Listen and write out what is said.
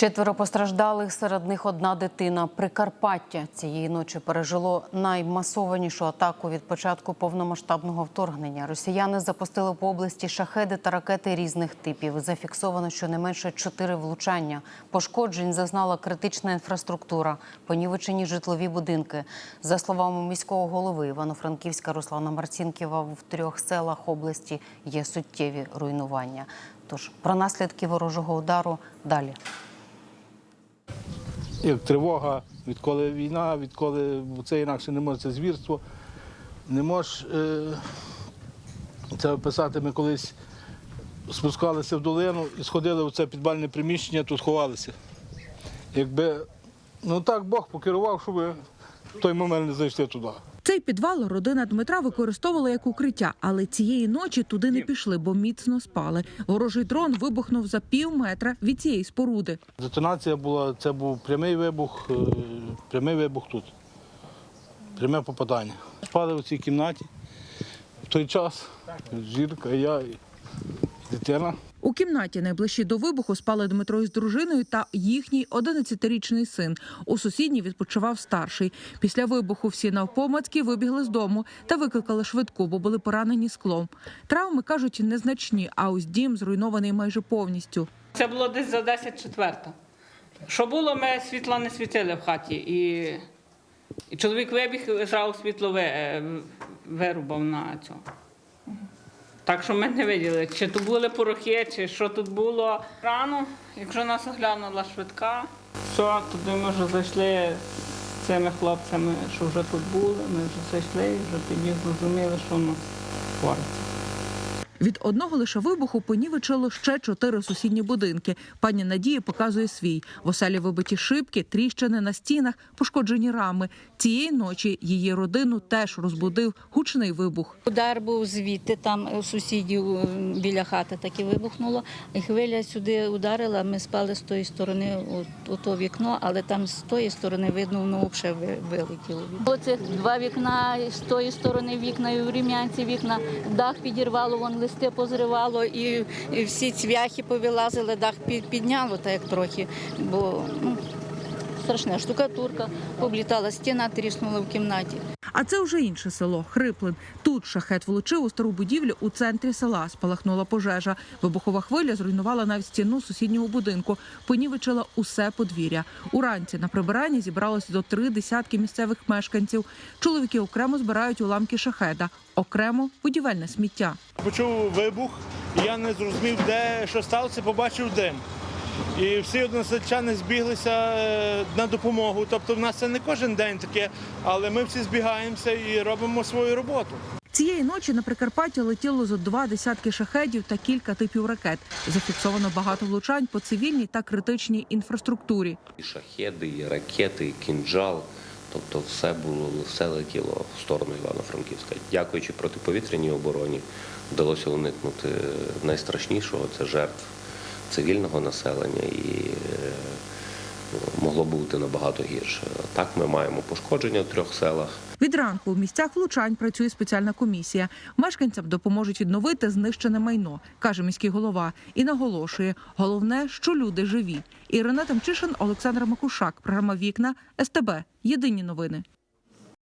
Четверо постраждалих, серед них одна дитина. Прикарпаття цієї ночі пережило наймасованішу атаку від початку повномасштабного вторгнення. Росіяни запустили по області шахеди та ракети різних типів. Зафіксовано щонайменше чотири влучання. Пошкоджень зазнала критична інфраструктура, понівечені житлові будинки. За словами міського голови Івано-Франківська Руслана Марцінківа, в трьох селах області є суттєві руйнування. Тож про наслідки ворожого удару далі. Як тривога, відколи війна, відколи це інакше не може це звірство. Не можеш це описати. Ми колись спускалися в долину і сходили в це підвальне приміщення, тут ховалися. Якби ну так Бог покерував, щоб в той момент не зайшли туди. Цей підвал родина Дмитра використовувала як укриття, але цієї ночі туди не пішли, бо міцно спали. Ворожий дрон вибухнув за пів метра від цієї споруди. Детонація була, це був прямий вибух, е, прямий вибух тут. Пряме попадання. Спали в цій кімнаті. В той час жінка, я і дитина. У кімнаті найближчі до вибуху спали Дмитро із дружиною та їхній 11-річний син. У сусідній відпочивав старший. Після вибуху всі навпомацьки вибігли з дому та викликали швидку, бо були поранені склом. Травми кажуть незначні, а ось дім зруйнований майже повністю. Це було десь за 10 четверта. Що було, ми світла не світили в хаті. І, і чоловік вибіг, зразу світло е, вирубав на цього. Так що ми не виділи, чи то були порохи, чи що тут було. Рано, якщо нас оглянула швидка, все, туди ми вже зайшли з цими хлопцями, що вже тут були, ми вже зайшли і вже тоді зрозуміли, що у нас твориться. Від одного лише вибуху понівечило ще чотири сусідні будинки. Пані Надія показує свій. В оселі вибиті шибки, тріщини на стінах, пошкоджені рами. Цієї ночі її родину теж розбудив гучний вибух. Удар був звідти, там сусідів е, біля хати так і вибухнуло. І хвиля сюди ударила. Ми спали з тої сторони, у, то вікно, але там з тої сторони видно, воно взагалі ви- вилетіло. Оце два вікна, з тої сторони вікна, і в Рім'янці вікна, дах підірвало, вон листи позривало, і, всі цвяхи повилазили, дах підняло так як трохи, бо ну, страшна штукатурка, облітала стіна, тріснула в кімнаті. А це вже інше село Хриплин. Тут шахет влучив у стару будівлю у центрі села. Спалахнула пожежа. Вибухова хвиля зруйнувала навіть стіну сусіднього будинку. Понівечила усе подвір'я. Уранці на прибиранні зібралося до три десятки місцевих мешканців. Чоловіки окремо збирають уламки шахеда, окремо будівельне сміття. Почув вибух, я не зрозумів, де що сталося, побачив дим. І всі односельчани збіглися е, на допомогу. Тобто в нас це не кожен день таке, але ми всі збігаємося і робимо свою роботу. Цієї ночі на Прикарпатті летіло зо два десятки шахедів та кілька типів ракет. Зафіксовано багато влучань по цивільній та критичній інфраструктурі. І шахеди, і ракети, і кінжал. Тобто все було, все летіло в сторону Івано-Франківська. Дякуючи протиповітряній обороні, вдалося уникнути найстрашнішого це жертв цивільного населення і е, могло бути набагато гірше. Так ми маємо пошкодження в трьох селах. Від ранку в місцях влучань працює спеціальна комісія. Мешканцям допоможуть відновити знищене майно, каже міський голова, і наголошує: головне, що люди живі. Ірина Тамчишин, Олександр Макушак, програма Вікна СТБ. Єдині новини.